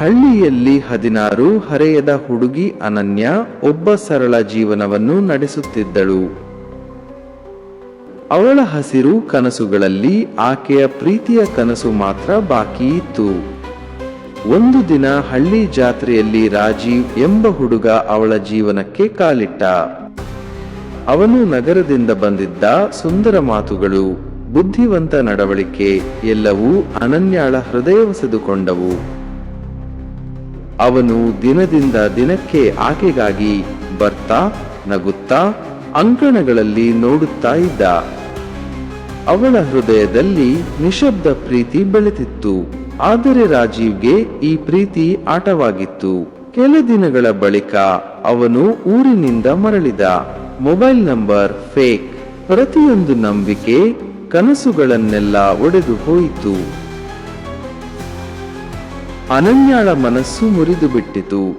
ಹಳ್ಳಿಯಲ್ಲಿ ಹದಿನಾರು ಹರೆಯದ ಹುಡುಗಿ ಅನನ್ಯ ಒಬ್ಬ ಸರಳ ಜೀವನವನ್ನು ನಡೆಸುತ್ತಿದ್ದಳು. ಅವಳ ಹಸಿರು ಕನಸುಗಳಲ್ಲಿ ಆಕೆಯ ಪ್ರೀತಿಯ ಕನಸು ಮಾತ್ರ ಬಾಕಿ ಇತ್ತು. ಒಂದು ದಿನ ಹಳ್ಳಿ ಜಾತ್ರೆಯಲ್ಲಿ ರಾಜೀವ್ ಎಂಬ ಹುಡುಗ ಅವಳ ಜೀವನಕ್ಕೆ ಕಾಲಿಟ್ಟ. ಅವನು ನಗರದಿಂದ ಬಂದಿದ್ದ ಸುಂದರ ಮಾತುಗಳು, ಬುದ್ಧಿವಂತ ನಡವಳಿಕೆ ಎಲ್ಲವೂ ಅನನ್ಯಾಳ ಹೃದಯವಸೆದುಕೊಂಡವು. ಅವನು ದಿನದಿಂದ ದಿನಕ್ಕೆ ಆಕೆಗಾಗಿ ಬರ್ತಾ, ನಗುತ್ತಾ, ಅಂಕಣಗಳಲ್ಲಿ ನೋಡುತ್ತಾ ಇದ್ದ. ಅವಳ ಹೃದಯದಲ್ಲಿ ನಿಶಬ್ದ ಪ್ರೀತಿ ಬೆಳೆತಿತ್ತು ಆದರೆ ರಾಜೀವ್ಗೆ ಈ ಪ್ರೀತಿ ಆಟವಾಗಿತ್ತು. ಕೆಲ ದಿನಗಳ ಬಳಿಕ ಅವನು ಊರಿನಿಂದ ಮರಳಿದ. ಮೊಬೈಲ್ ನಂಬರ್ ಫೇಕ್, ಪ್ರತಿಯೊಂದು ನಂಬಿಕೆ ಕನಸುಗಳನ್ನೆಲ್ಲ ಒಡೆದು ಹೋಯಿತು. ಅನನ್ಯಾಳ ಮನಸ್ಸು ಮುರಿದು ಬಿಟ್ಟಿತು.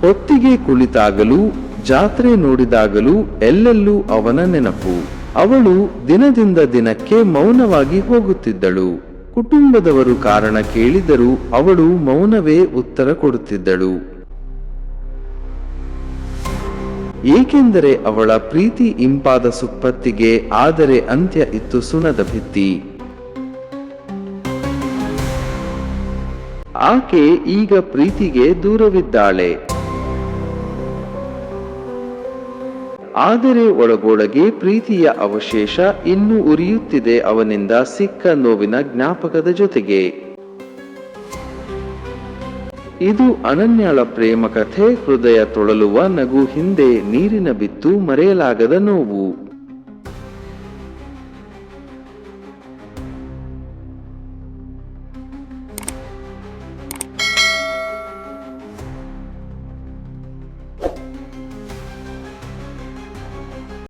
ಹೊತ್ತಿಗೆ ಕುಳಿತಾಗಲೂ, ಜಾತ್ರೆ ನೋಡಿದಾಗಲೂ ಎಲ್ಲೆಲ್ಲೂ ಅವನ ನೆನಪು. ಅವಳು ದಿನದಿಂದ ದಿನಕ್ಕೆ ಮೌನವಾಗಿ ಹೋಗುತ್ತಿದ್ದಳು. ಕುಟುಂಬದವರು ಕಾರಣ ಕೇಳಿದರೂ ಅವಳು ಮೌನವೇ ಉತ್ತರ ಕೊಡುತ್ತಿದ್ದಳು. ಏಕೆಂದರೆ ಅವಳ ಪ್ರೀತಿ ಇಂಪಾದ ಸುಪ್ಪತ್ತಿಗೆ ಆದರೆ ಅಂತ್ಯ ಇತ್ತು ಸುಣದ ಭಿತ್ತಿ. ಆಕೆ ಈಗ ಪ್ರೀತಿಗೆ ದೂರವಿದ್ದಾಳೆ. ಆದರೆ ಒಳಗೊಳಗೆ ಪ್ರೀತಿಯ ಅವಶೇಷ ಇನ್ನೂ ಉರಿಯುತ್ತಿದೆ ಅವನಿಂದ ಸಿಕ್ಕ ನೋವಿನ ಜ್ಞಾಪಕದ ಜೊತೆಗೆ. ಇದು ಅನನ್ಯಳ ಪ್ರೇಮ ಕಥೆ ಹೃದಯ ತೊಳಲುವ ನಗು ಹಿಂದೆ ನೀರಿನ ಬಿತ್ತು ಮರೆಯಲಾಗದ ನೋವು.